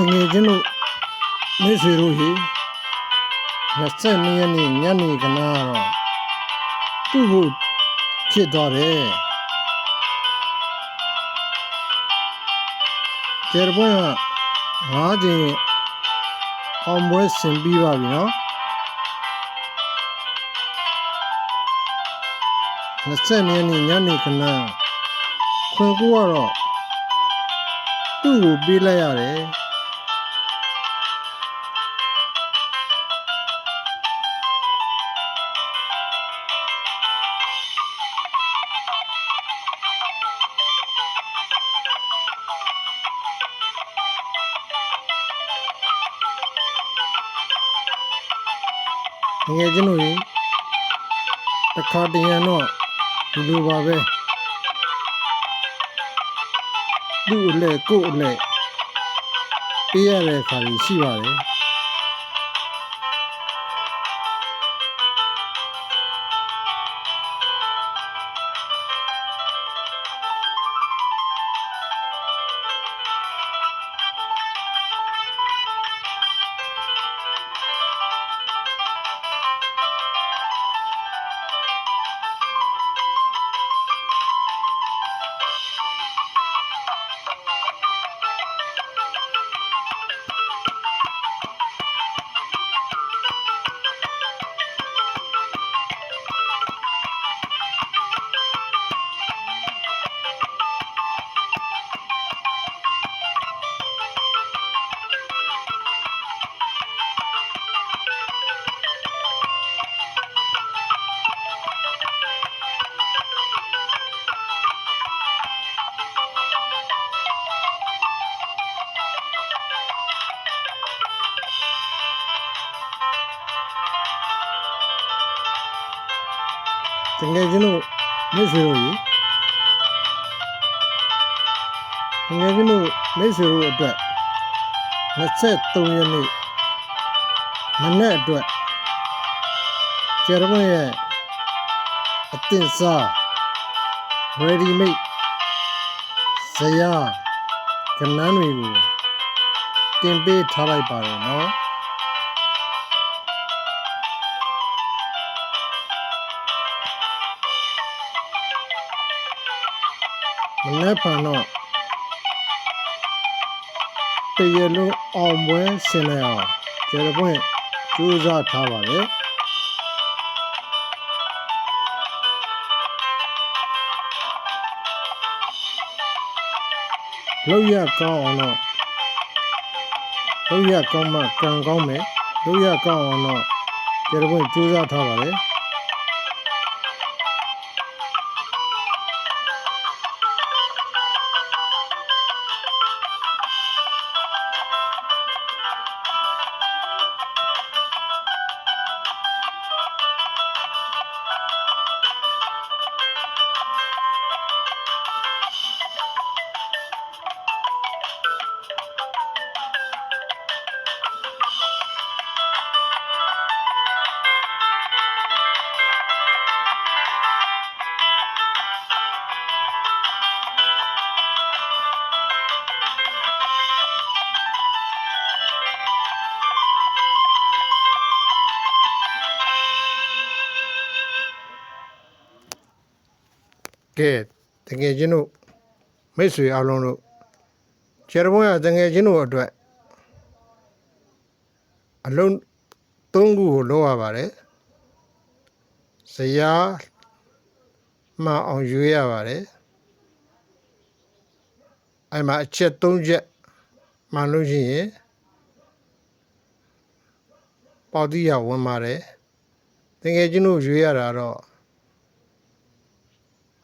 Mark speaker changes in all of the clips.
Speaker 1: တငယ်ချင်းတို့မိတ်ဆွေတို့ဟိ22ရက်နေ့ညနေကနာတော့သူ့ကိုဖြစ်သွားတယ်ကျေရပွင့်ကငါးကြိမ်အောင်ပွဲဆင်ပြီးပါပြီနော်22ရက်နေ့ညနေကနာခွန်ကူကတော့သူ့ကိုပေးလိုက်ရတယ် ငယ်ချင်းတို့ရေတစ်ခါတရံတော့ဒီလိုပါပဲသူ့အလဲကို့အလဲပေးရတဲ့အခါကြီးရှိပါတယ် တကယ်ချင်းတို့မိတ်ဆွေတို့ရေတကယ်ချင်းတို့မိတ်ဆွေတို့အတွက်23ရက်နေ့မနေ့အတွက်ကျေရမရဲ့အတင်စား ready made ဇယားကနန်းတွေကိုတင်ပေးထားလိုက်ပါတယ်နော် မနေ့ကတော့တရလုံးအောင်ပွဲဆင်နေအောင်ကျေရပွင့်ကြိုးစားထားပါလေလောက်ရကောင်းအောင်တော့လောက်ရကောင်းမှကံကောင်းမယ်လောက်ရကောင်းအောင်တော့ကျေရပွင့်ကြိုးစားထားပါလေ ကဲတကယ်ချင်းတို့မိတ်ဆွေအလုံးတို့ကျရဘုံရတကယ်ချင်းတို့အတွက်အလုံးသုံးခုကိုလောက်ရပါတယ်ဇရာမှန်အောင်ရွေးရပါတယ်အဲ့မှာအချက်၃ချက်မှန်လို့ရှိရင်ပေါတိရဝင်ပါတယ်တကယ်ချင်းတို့ရွေးရတာတော့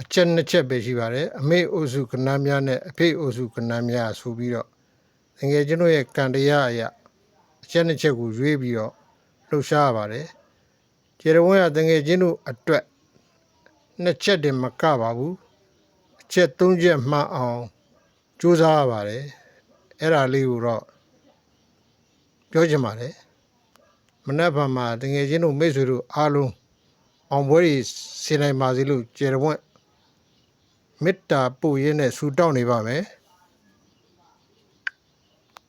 Speaker 1: အချက်နှစ်ချက်ပဲရှိပါတယ်အမေအိုစုကဏ္ဍများနဲ့အဖေအိုစုကဏ္ဍများဆိုပြီးတော့ငယ်ကျွန်တို့ရဲ့ကံတရားအရာအချက်နှစ်ချက်ကိုရွေးပြီးတော့လှုပ်ရှားရပါတယ်ကျေရဝန်းရတငယ်ချင်းတို့အတွက်နှစ်ချက်တည်းမကပါဘူးအချက်သုံးချက်မှန်အောင်ကြိုးစားရပါတယ်အဲ့ဒါလေးကိုတော့ပြောချင်ပါတယ်မနက်ဖြန်မှာတငယ်ချင်းတို့မိတ်ဆွေတို့အားလုံးအောင်ပွဲတွေဆင်နိုင်ပါစေလို့ကျေရဝန်း မေတ္တာပို့ရင်းနဲ့ဆူတောင်းနေပါမယ်။